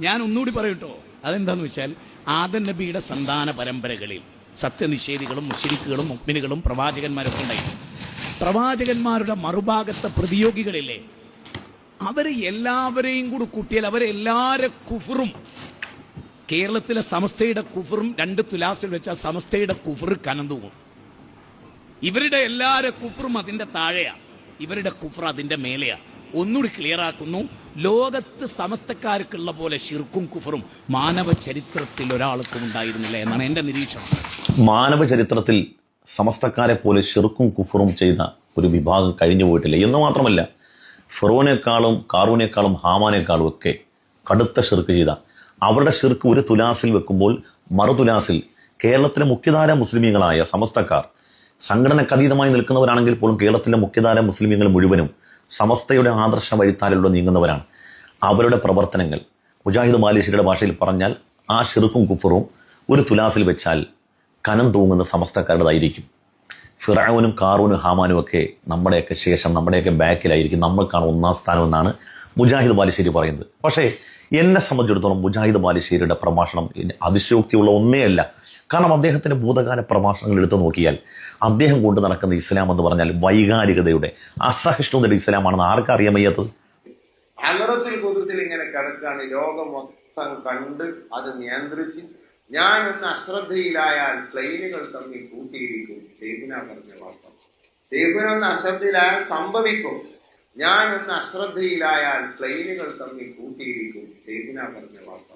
ഞാൻ ഒന്നുകൂടി പറയട്ടോ. അതെന്താന്ന് വെച്ചാൽ ആദൻ നബിയുടെ സന്താന പരമ്പരകളിൽ സത്യനിഷേധികളും മുഷിരിക്കുകളും മുക്മിനുകളും പ്രവാചകന്മാരൊക്കെ ഉണ്ടായിരുന്നു. പ്രവാചകന്മാരുടെ മറുഭാഗത്തെ പ്രതിയോഗികളില്ലേ അവരെ എല്ലാവരെയും കൂടി കൂട്ടിയാൽ അവരെ എല്ലാരെ കുഫറും കേരളത്തിലെ സമസ്തയുടെ കുഫറും രണ്ട് തുലാസിൽ വെച്ച സമസ്തയുടെ കുഫർ കനന്തുവും ഇവരുടെ എല്ലാരെ കുഫറും അതിന്റെ താഴെയാണ് ഇവരുടെ കുഫർ അതിന്റെ മേലെയാ. ഒന്നുകൂടി ക്ലിയർ ആക്കുന്നു. ലോകത്ത് സമസ്തക്കാർക്കുള്ള പോലെ ഷിർക്കും കുഫറും മാനവ ചരിത്രത്തിൽ ഒരാൾക്കും ഉണ്ടായിരുന്നില്ല എന്നാണ് എന്റെ നിരീക്ഷണം. മാനവ ചരിത്രത്തിൽ സമസ്തക്കാരെ പോലെ ഷിർക്കും കുഫറും ചെയ്ത ഒരു വിഭാഗം കഴിഞ്ഞു പോയിട്ടില്ല. എന്ന് മാത്രമല്ല ഫെറോനേക്കാളും കാറൂനേക്കാളും ഹാമാനേക്കാളും ഒക്കെ കടുത്ത ഷിർക്ക് ചെയ്ത. അവരുടെ ഷിർക്ക് ഒരു തുലാസിൽ വെക്കുമ്പോൾ മറുതുലാസിൽ കേരളത്തിലെ മുഖ്യധാര മുസ്ലിമീങ്ങളായ സമസ്തക്കാർ സംഘടനക്കതീതമായി നിൽക്കുന്നവരാണെങ്കിൽ പോലും കേരളത്തിലെ മുഖ്യധാര മുസ്ലിമീങ്ങൾ മുഴുവനും സമസ്തയുടെ ആദർശ വഴിത്താലിലൂടെ നീങ്ങുന്നവരാണ്. അവരുടെ പ്രവർത്തനങ്ങൾ മുജാഹിദ് മാലേശ്വരിയുടെ ഭാഷയിൽ പറഞ്ഞാൽ ആ ഷിറുക്കും കുഫറും ഒരു തുലാസിൽ വെച്ചാൽ കനം തൂങ്ങുന്ന സമസ്തക്കാരുടേതായിരിക്കും. ഫിറാവനും കാറൂനും ഹാമാനും ഒക്കെ നമ്മുടെയൊക്കെ ശേഷം നമ്മുടെയൊക്കെ ബാക്കിലായിരിക്കും നമ്മൾക്കാണ് ഒന്നാം സ്ഥാനം എന്നാണ് മുജാഹിദ് ബാലിശ്ശേരി പറയുന്നത്. പക്ഷേ എന്നെ സംബന്ധിച്ചിടത്തോളം മുജാഹിദ് ബാലുശ്ശേരിയുടെ പ്രഭാഷണം അതിശയോക്തിയുള്ള ഒന്നേ അല്ല കാരണം അദ്ദേഹത്തിന്റെ ഭൂതകാല പ്രഭാഷണങ്ങൾ എടുത്തു നോക്കിയാൽ അദ്ദേഹം കൊണ്ട് നടക്കുന്ന ഇസ്ലാം എന്ന് പറഞ്ഞാൽ വൈകാരികതയുടെ അസഹിഷ്ണുതയുടെ ഇസ്ലാമാണെന്ന് ആർക്കും വയ്യാത്തത് അലറത്തിൽ കുതിർത്തിൽ ഇങ്ങനെ കിടക്കാണ് ലോകം മൊത്തം കണ്ട് അത് നിയന്ത്രിച്ച് ഞാൻ ഒന്ന് അശ്രദ്ധയിലായാൽ പ്ലെയിനുകൾ തമ്മിൽ കൂട്ടിയിരിക്കും ഷെയ്ഖിന പറഞ്ഞ വാർത്ത ഒന്ന് അശ്രദ്ധയിലായാൽ സംഭവിക്കും. ഞാൻ ഒന്ന് അശ്രദ്ധയിലായാൽ പ്ലെയിനുകൾ തമ്മിൽ കൂട്ടിയിരിക്കും ചേതന പറഞ്ഞ വാർത്ത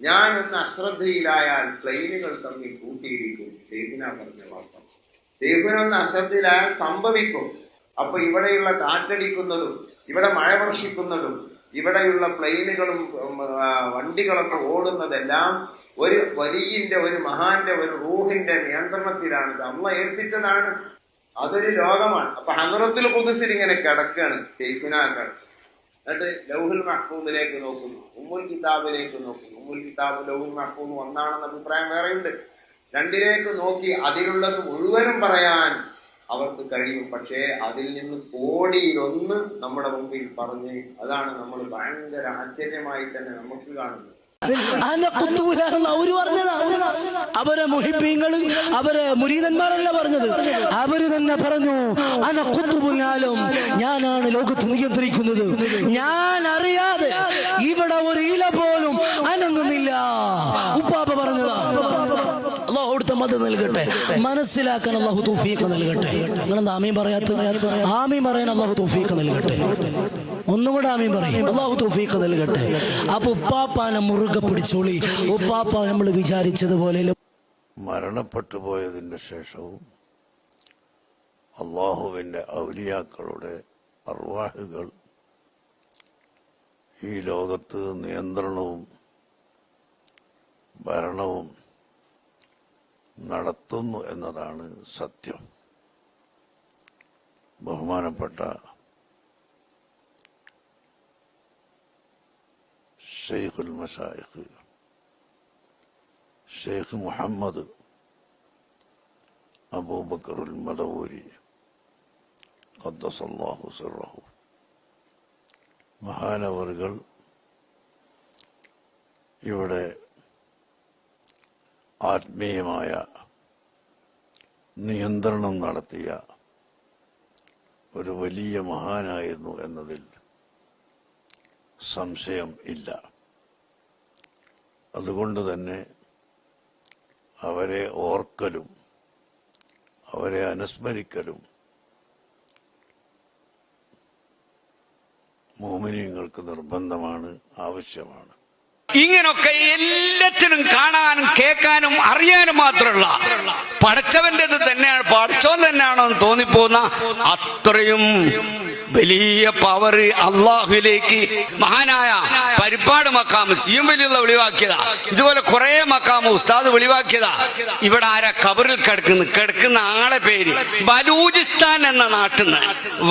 ഞാൻ ഒന്ന് അശ്രദ്ധയിലായാൽ പ്ലെയിനുകൾ തമ്മിൽ കൂട്ടിയിരിക്കും ചേതന പറഞ്ഞ വാർത്ത ചേതന ഒന്ന് അശ്രദ്ധയിലായാൽ സംഭവിക്കും. അപ്പൊ ഇവിടെയുള്ള കാറ്റടിക്കുന്നതും ഇവിടെ മഴ വർഷിക്കുന്നതും ഇവിടെയുള്ള പ്ലെയിനുകളും വണ്ടികളൊക്കെ ഓടുന്നതെല്ലാം ഒരു വലിയന്റെ ഒരു മഹാന്റെ ഒരു റൂഹിന്റെ നിയന്ത്രണത്തിലാണ്. അമ്മ ഏൽപ്പിച്ചതാണ്. അതൊരു ലോകമാണ്. അപ്പൊ ഹനുറത്തിൽ കുതിസിൽ ഇങ്ങനെ ഷെയ്ഖുനാക്കൾ എന്നിട്ട് ലൗഹുൽ മഹ്ഫൂദിലേക്ക് നോക്കുന്നു ഉമ്മുൽ കിതാബിലേക്ക് നോക്കുന്നു. ഉമ്മുൽ കിതാബ് ലൗഹുൽ മഹ്ഫൂദ് ഒന്നാണെന്ന അഭിപ്രായം വേറെയുണ്ട്. രണ്ടിലേക്ക് നോക്കി അതിലുള്ളത് മുഴുവനും പറയാൻ അവർക്ക് കഴിയും. പക്ഷേ അതിൽ നിന്ന് കോടിയിലൊന്ന് നമ്മുടെ മുമ്പിൽ പറഞ്ഞ് അതാണ് നമ്മൾ ഭയങ്കര ആശ്ചര്യമായി തന്നെ നമുക്ക് കാണുന്നത്. അവർ പറഞ്ഞതാണ് അവരെ മുഹിപ്പിങ്ങൾ അവരെ മുരീതന്മാരല്ല പറഞ്ഞത്. അവർ തന്നെ പറഞ്ഞു അന കുത്തുപുഞ്ഞാലും ഞാനാണ് ലോകത്ത് നിയന്ത്രിക്കുന്നത്. ഞാൻ അറിയാതെ ഇവിടെ ഒരു ഇല പോലും അനങ്ങുന്നില്ല. ഉപ്പാപ്പ പറഞ്ഞതാ. അള്ളാഹു അവിടുത്തെ മത നൽകട്ടെ. മനസ്സിലാക്കാൻ അള്ളാഹു തൗഫീഖ് നൽകട്ടെ. നിങ്ങളെന്താ ആമീൻ പറയാത്ത ആമീൻ പറയാൻ അള്ളാഹു തൗഫീഖ് നൽകട്ടെ. ഒന്നും കൂടെ ആമീൻ പറയും. അള്ളാഹു തൗഫീഖ് നൽകട്ടെ. അപ്പൊ ഉപ്പാപ്പാനെ മുറുകെ പിടിച്ചോളി. ഉപ്പാപ്പ നമ്മൾ വിചാരിച്ചതുപോലെ മരണപ്പെട്ടു പോയതിന് ശേഷവും അള്ളാഹുവിന്റെ ഔലിയാക്കളുടെ അർവാഹുകൾ ഈ ലോകത്ത് നിയന്ത്രണവും ഭരണവും നടത്തുന്നു എന്നതാണ് സത്യം. ബഹുമാനപ്പെട്ട ഷെയ്ഖുൽ മഷായിഖ് ഷെയ്ഖ് മുഹമ്മദ് അബൂബക്കറുൽ മദവൂരി അബ്ദസല്ലാഹു സിറഹു. മഹാനവറുകൾ ഇവിടെ ആത്മീയമായ നിയന്ത്രണം നടത്തിയ ഒരു വലിയ മഹാനായിരുന്നു എന്നതിൽ സംശയം ഇല്ല. അതുകൊണ്ട് തന്നെ അവരെ ഓർക്കലും അവരെ അനുസ്മരിക്കലും മോമിനിയങ്ങൾക്ക് നിർബന്ധമാണ് ആവശ്യമാണ്. ഇങ്ങനൊക്കെ എല്ലാത്തിനും കാണാനും കേൾക്കാനും അറിയാനും മാത്രമുള്ള പടച്ചവന്റേത് തന്നെയാണ് പഠിച്ചോ തന്നെയാണോ എന്ന് തോന്നിപ്പോന്ന അത്രയും വലിയ പവർ അള്ളാഹുലേക്ക് മഹാനായ പരിപ്പാട് മക്കാമ് സിയും വലിയുള്ള വെളിവാക്കിയതാ ഇതുപോലെ കുറെ മക്കാമ് ഉസ്താദ് വെളിവാക്കിയതാ. ഇവിടെ ആരാ കബറിൽ കിടക്കുന്നു? കിടക്കുന്ന ആളെ പേര് ബലൂചിസ്ഥാൻ എന്ന നാട്ടിൽ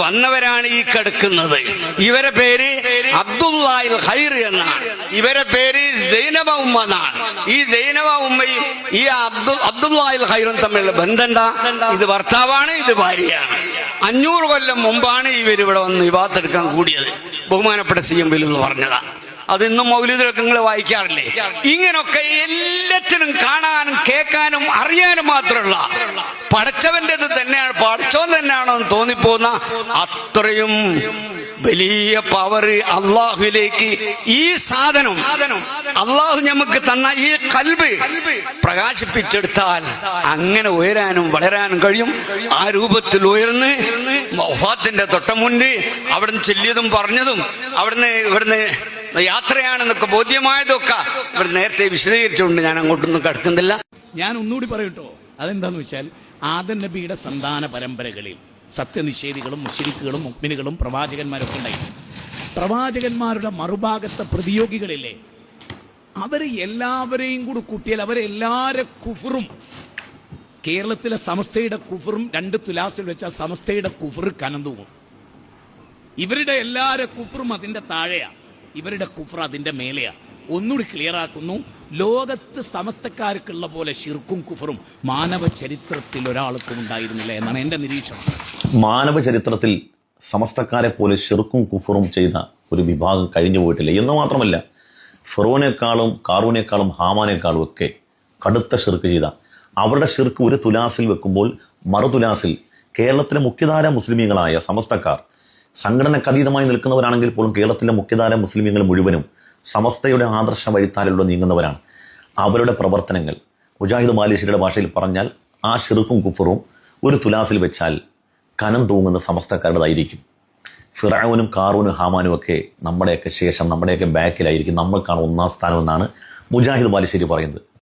വന്നവരാണ് ഈ കിടക്കുന്നത്. ഇവരെ പേര് അബ്ദുല്ലാഹിൽ ഹൈർ എന്നാണ്. ഇവരെ പേര് സൈനബ ഉമ്മ എന്നാണ്. ഈ സൈനബ ഉമ്മയും ഈ അബ്ദുൽ അബ്ദുല്ലാഹിൽ ഹൈറും തമ്മിലുള്ള ബന്ധം എന്താ? ഇത് ഭർത്താവാണ് ഇത് ഭാര്യയാണ്. അഞ്ഞൂറ് കൊല്ലം മുമ്പാണ് ഇവർ ഇവിടെ വന്ന് വിവാഹത്തെടുക്കാൻ കൂടിയത്. ബഹുമാനപ്പെട്ട സി എം എന്ന് പറഞ്ഞതാ. അത് ഇന്നും മൗലികളൊക്കെ നിങ്ങൾ വായിക്കാറില്ലേ? ഇങ്ങനൊക്കെ എല്ലാറ്റിനും കാണാനും കേൾക്കാനും അറിയാനും മാത്രമുള്ള പടച്ചവന്റെത് തന്നെയാണ്. പടച്ചവൻ തന്നെയാണോ തോന്നിപ്പോന്ന അത്രയും വലിയ പവർ അള്ളാഹുലേക്ക് ഈ സാധനം അള്ളാഹു നമുക്ക് തന്ന ഈ കൽബ് പ്രകാശിപ്പിച്ചെടുത്താൽ അങ്ങനെ ഉയരാനും വളരാനും കഴിയും. ആ രൂപത്തിൽ ഉയർന്ന് മൊഹാത്തിന്റെ തൊട്ടമുണ്ട് അവിടുന്ന് ചെല്ലിയതും പറഞ്ഞതും അവിടുന്ന് ഇവിടുന്ന് യാത്രയാണെന്നൊക്കെ ബോധ്യമായതൊക്കെ ഇവിടെ നേരത്തെ വിശദീകരിച്ചുകൊണ്ട് ഞാൻ അങ്ങോട്ടൊന്നും കിടക്കുന്നില്ല. ഞാൻ ഒന്നുകൂടി പറയട്ടോ. അതെന്താന്ന് വെച്ചാൽ ആദൻ നബിയുടെ സന്താന പരമ്പരകളിൽ സത്യനിഷേധികളും മുഷിരിക്കുകളും മുക്മിനുകളും പ്രവാചകന്മാരൊക്കെ ഉണ്ടായിരുന്നു. പ്രവാചകന്മാരുടെ മറുഭാഗത്തെ പ്രതിയോഗികളില്ലേ അവർ എല്ലാവരെയും കൂടി കൂട്ടിയാൽ അവരെ എല്ലാരെ കുഫറും കേരളത്തിലെ സമസ്തയുടെ കുഫറും രണ്ട് തുലാസിൽ വെച്ച സമസ്തയുടെ കുഫർ കനന്തൂവും ഇവരുടെ എല്ലാരെ കുഫറും അതിന്റെ താഴെയാ ഇവരുടെ കുഫർ അതിന്റെ മേലെയാ. ഒന്നുകൂടി ക്ലിയർ ആക്കുന്നു. ലോകത്ത് സമസ്തക്കാർക്കുള്ള പോലെ ഷിർക്കും കുഫറും മാനവ ചരിത്രത്തിൽ ഒരാൾക്കും ഉണ്ടായിരുന്നില്ല എന്നാണ് എന്റെ നിരീക്ഷണം. മാനവ ചരിത്രത്തിൽ സമസ്തക്കാരെ പോലെ ഷിർക്കും കുഫറും ചെയ്ത ഒരു വിഭാഗം കഴിഞ്ഞു പോയിട്ടില്ല. എന്ന് മാത്രമല്ല ഫെറോനേക്കാളും കാറൂനേക്കാളും ഹാമാനേക്കാളും ഒക്കെ കടുത്ത ഷിർക്ക് ചെയ്ത. അവരുടെ ഷിർക്ക് ഒരു തുലാസിൽ വെക്കുമ്പോൾ മറുതുലാസിൽ കേരളത്തിലെ മുഖ്യധാര മുസ്ലിമീങ്ങളായ സമസ്തക്കാർ സംഘടനക്കതീതമായി നിൽക്കുന്നവരാണെങ്കിൽ പോലും കേരളത്തിലെ മുഖ്യധാര മുസ്ലിമീങ്ങൾ മുഴുവനും സമസ്തയുടെ ആദർശ വഴിത്താലിലൂടെ നീങ്ങുന്നവരാണ്. അവരുടെ പ്രവർത്തനങ്ങൾ മുജാഹിദ് മാലേശ്വരിയുടെ ഭാഷയിൽ പറഞ്ഞാൽ ആ ഷിറുക്കും കുഫറും ഒരു തുലാസിൽ വെച്ചാൽ കനം തൂങ്ങുന്ന സമസ്തക്കാരുടേതായിരിക്കും. ഫിറാവുനും കാറൂനും ഹാമാനും ഒക്കെ നമ്മുടെയൊക്കെ ശേഷം നമ്മുടെയൊക്കെ ബാക്കിലായിരിക്കും. നമ്മൾക്കാണ് ഒന്നാം സ്ഥാനം എന്നാണ് മുജാഹിദ് ബാലുശ്ശേരി പറയുന്നത്.